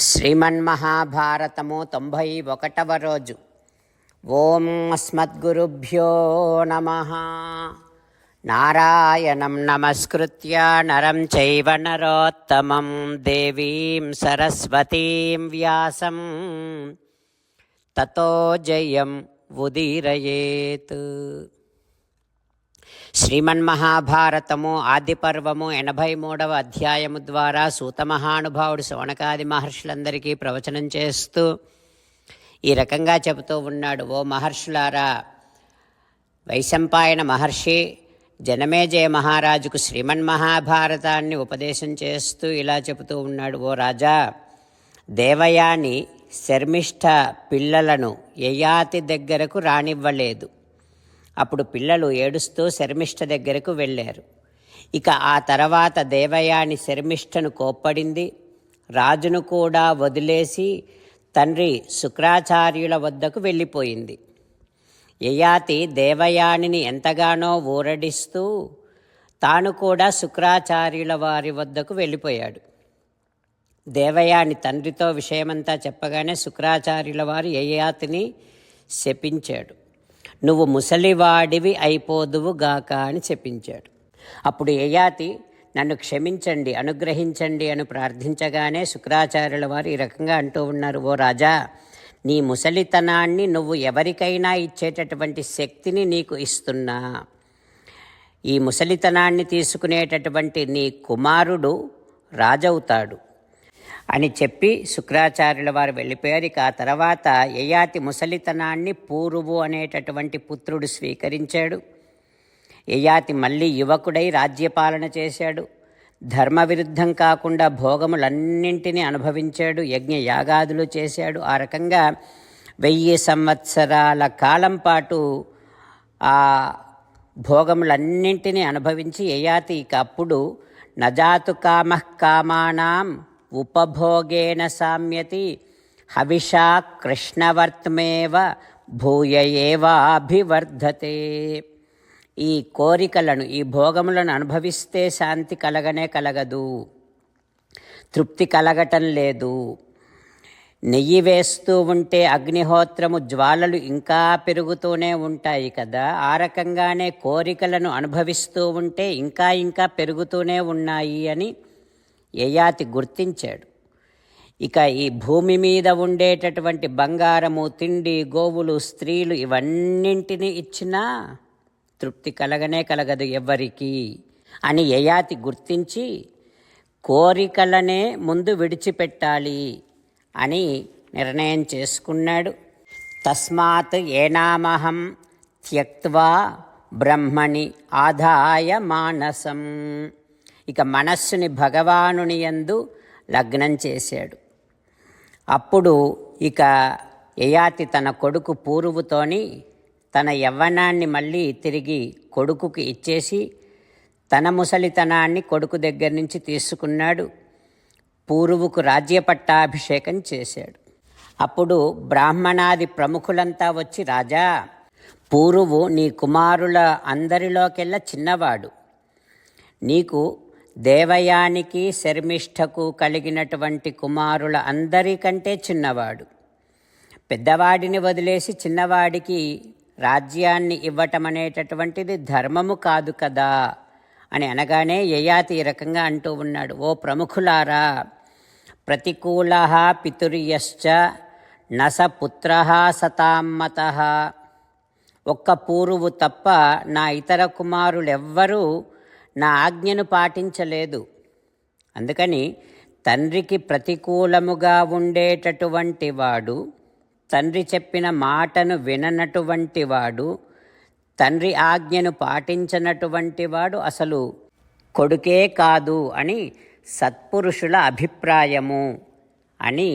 శ్రీమన్మహాభారతము తొంభై ఒకటవ రోజు. ఓం అస్మద్గురుభ్యో నమ. నారాయణం నమస్కృత్య నరం చైవ నరోత్తమం దేవీం సరస్వతీం వ్యాసం. తతో జయం ఉదీరయేత్. శ్రీమన్మహాభారతము ఆదిపర్వము ఎనభై మూడవ అధ్యాయము ద్వారా సూతమహానుభావుడు శవనకాది మహర్షులందరికీ ప్రవచనం చేస్తూ ఈ రకంగా చెబుతూ ఉన్నాడు. ఓ మహర్షులారా వైశంపాయన మహర్షి జనమేజయ మహారాజుకు శ్రీమన్మహాభారతాన్ని ఉపదేశం చేస్తూ ఇలా చెబుతూ ఉన్నాడు. ఓ రాజా దేవయాని శర్మిష్ఠ పిల్లలను యయాతి దగ్గరకు రానివ్వలేదు. అప్పుడు పిల్లలు ఏడుస్తూ శర్మిష్ఠ దగ్గరకు వెళ్ళారు. ఇక ఆ తర్వాత దేవయాని శర్మిష్ఠను కోప్పడింది. రాజును కూడా వదిలేసి తండ్రి శుక్రాచార్యుల వద్దకు వెళ్ళిపోయింది. యయాతి దేవయానిని ఎంతగానో ఊరడిస్తూ తాను కూడా శుక్రాచార్యుల వారి వద్దకు వెళ్ళిపోయాడు. దేవయాని తండ్రితో విషయమంతా చెప్పగానే శుక్రాచార్యుల వారు యయాతిని శపించాడు. నువ్వు ముసలివాడివి అయిపోదువు గాక అని చెప్పించాడు. అప్పుడు యయాతి నన్ను క్షమించండి అనుగ్రహించండి అని ప్రార్థించగానే శుక్రాచార్యుల వారు ఈ రకంగా అంటూ ఉన్నారు ఓ రాజా నీ ముసలితనాన్ని నువ్వు ఎవరికైనా ఇచ్చేటటువంటి శక్తిని నీకు ఇస్తున్నా. ఈ ముసలితనాన్ని తీసుకునేటటువంటి నీ కుమారుడు రాజవుతాడు. అని చెప్పి శుక్రాచార్యుల వారు వెళ్ళిపోయారు. ఇక ఆ తర్వాత యయాతి ముసలితనాన్ని పూరువు అనేటటువంటి పుత్రుడు స్వీకరించాడు. యయాతి మళ్ళీ యువకుడై రాజ్యపాలన చేశాడు. ధర్మ విరుద్ధం కాకుండా భోగములన్నింటినీ అనుభవించాడు. యజ్ఞ యాగాదులు చేశాడు. ఆ రకంగా వెయ్యి సంవత్సరాల కాలం పాటు ఆ భోగములన్నింటినీ అనుభవించి యయాతి ఇక అప్పుడు నజాతు కామః కామానాం ఉపభోగేన సామ్యతి. హవిషా కృష్ణవర్త్మేవ భూయ ఏవాభివర్ధతే. ఈ కోరికలను ఈ భోగములను అనుభవిస్తే శాంతి కలగనే కలగదు. తృప్తి కలగటం లేదు. నెయ్యి వేస్తూ ఉంటే అగ్నిహోత్రము జ్వాలలు ఇంకా పెరుగుతూనే ఉంటాయి కదా. ఆ రకంగానే కోరికలను అనుభవిస్తూ ఉంటే ఇంకా ఇంకా పెరుగుతూనే ఉన్నాయి అని యయాతి గుర్తించాడు. ఇక ఈ భూమి మీద ఉండేటటువంటి బంగారము తిండి గోవులు స్త్రీలు ఇవన్నింటినీ ఇచ్చినా తృప్తి కలగనే కలగదు ఎవ్వరికి అని యయాతి గుర్తించి కోరికలనే ముందు విడిచిపెట్టాలి అని నిర్ణయం చేసుకున్నాడు. తస్మాత్ ఏనామహం త్యక్వా బ్రహ్మణి ఆదాయ మానసం. ఇక మనస్సుని భగవానుని యందు లగ్నం చేశాడు. అప్పుడు ఇక యయాతి తన కొడుకు పూర్వుతోని తన యవ్వనాన్ని మళ్ళీ తిరిగి కొడుకుకి ఇచ్చేసి తన ముసలితనాన్ని కొడుకు దగ్గర నుంచి తీసుకున్నాడు. పూర్వుకు రాజ్యపట్టాభిషేకం చేశాడు. అప్పుడు బ్రాహ్మణాది ప్రముఖులంతా వచ్చి రాజా పూర్వు నీ కుమారుల అందరిలోకెల్లా చిన్నవాడు. నీకు దేవయానికి శర్మిష్ఠకు కలిగినటువంటి కుమారుల అందరికంటే చిన్నవాడు. పెద్దవాడిని వదిలేసి చిన్నవాడికి రాజ్యాన్ని ఇవ్వటం అనేటటువంటిది ధర్మము కాదు కదా అని అనగానే యయాతి ఈ రకంగా అంటూ ఉన్నాడు. ఓ ప్రముఖులారా ప్రతికూల పితుర్యశ్చ నస పుత్ర సతామ్మత ఒక్క పూర్వు తప్ప నా ఇతర కుమారులెవ్వరూ నా ఆజ్ఞను పాటించలేదు. అందుకని తండ్రికి ప్రతికూలముగా ఉండేటటువంటి వాడు తండ్రి చెప్పిన మాటను విననటువంటి వాడు తండ్రి ఆజ్ఞను పాటించనటువంటి వాడు అసలు కొడుకే కాదు అని సత్పురుషుల అభిప్రాయము అని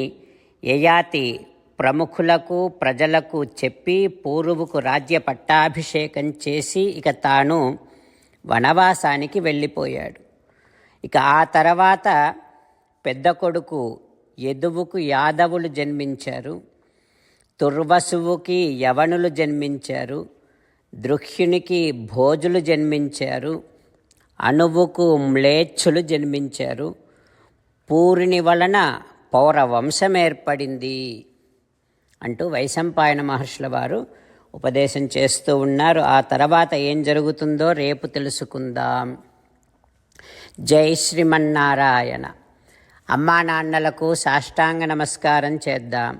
యయాతి ప్రముఖులకు ప్రజలకు చెప్పి పూర్వుకు రాజ్య పట్టాభిషేకం చేసి ఇక తాను వనవాసానికి వెళ్ళిపోయాడు. ఇక ఆ తర్వాత పెద్ద కొడుకు యదువుకు యాదవులు జన్మించారు. తుర్వసువుకి యవనులు జన్మించారు. దృహ్యునికి భోజులు జన్మించారు. అణువుకు మ్లేచ్ఛులు జన్మించారు. పూరిని వలన పౌరవంశం ఏర్పడింది అంటూ వైశంపాయన మహర్షుల వారు ఉపదేశం చేస్తూ ఉన్నారు. ఆ తర్వాత ఏం జరుగుతుందో రేపు తెలుసుకుందాం. జై శ్రీమన్నారాయణ. అమ్మా నాన్నలకు సాష్టాంగ నమస్కారం చేద్దాం.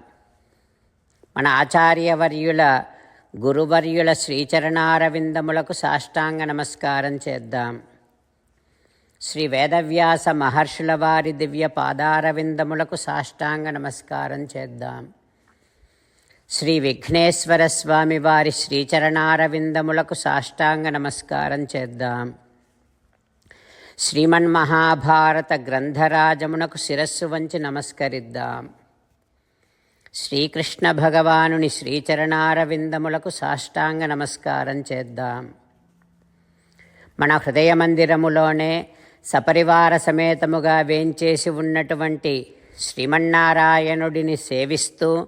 మన ఆచార్యవర్యుల గురువర్యుల శ్రీచరణారవిందములకు సాష్టాంగ నమస్కారం చేద్దాం. శ్రీ వేదవ్యాస మహర్షుల వారి దివ్య పాదారవిందములకు సాష్టాంగ నమస్కారం చేద్దాం. శ్రీ విఘ్నేశ్వర స్వామి వారి శ్రీచరణారవిందములకు సాష్టాంగ నమస్కారం చేద్దాం. శ్రీమన్మహాభారత గ్రంథరాజమునకు శిరస్సు వంచి నమస్కరిద్దాం. శ్రీకృష్ణ భగవానుని శ్రీచరణారవిందములకు సాష్టాంగ నమస్కారం చేద్దాం. మన హృదయ మందిరములోనే సపరివార సమేతముగా వేంచేసి ఉన్నటువంటి శ్రీమన్నారాయణుడిని సేవిస్తూ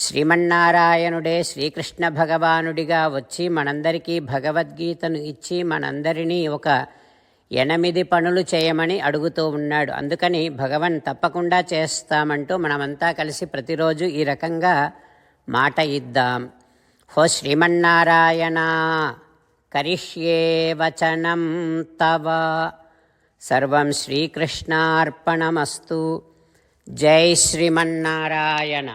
శ్రీమన్నారాయణుడే శ్రీకృష్ణ భగవానుడిగా వచ్చి మనందరికీ భగవద్గీతను ఇచ్చి మనందరినీ ఒక ఎనిమిది పనులు చేయమని అడుగుతూ ఉన్నాడు. అందుకని భగవన్ తప్పకుండా చేస్తామంటూ మనమంతా కలిసి ప్రతిరోజు ఈ రకంగా మాట ఇద్దాం. హో శ్రీమన్నారాయణ కరిష్యే వచనం తవ. సర్వం శ్రీకృష్ణార్పణమస్తు. జై శ్రీమన్నారాయణ.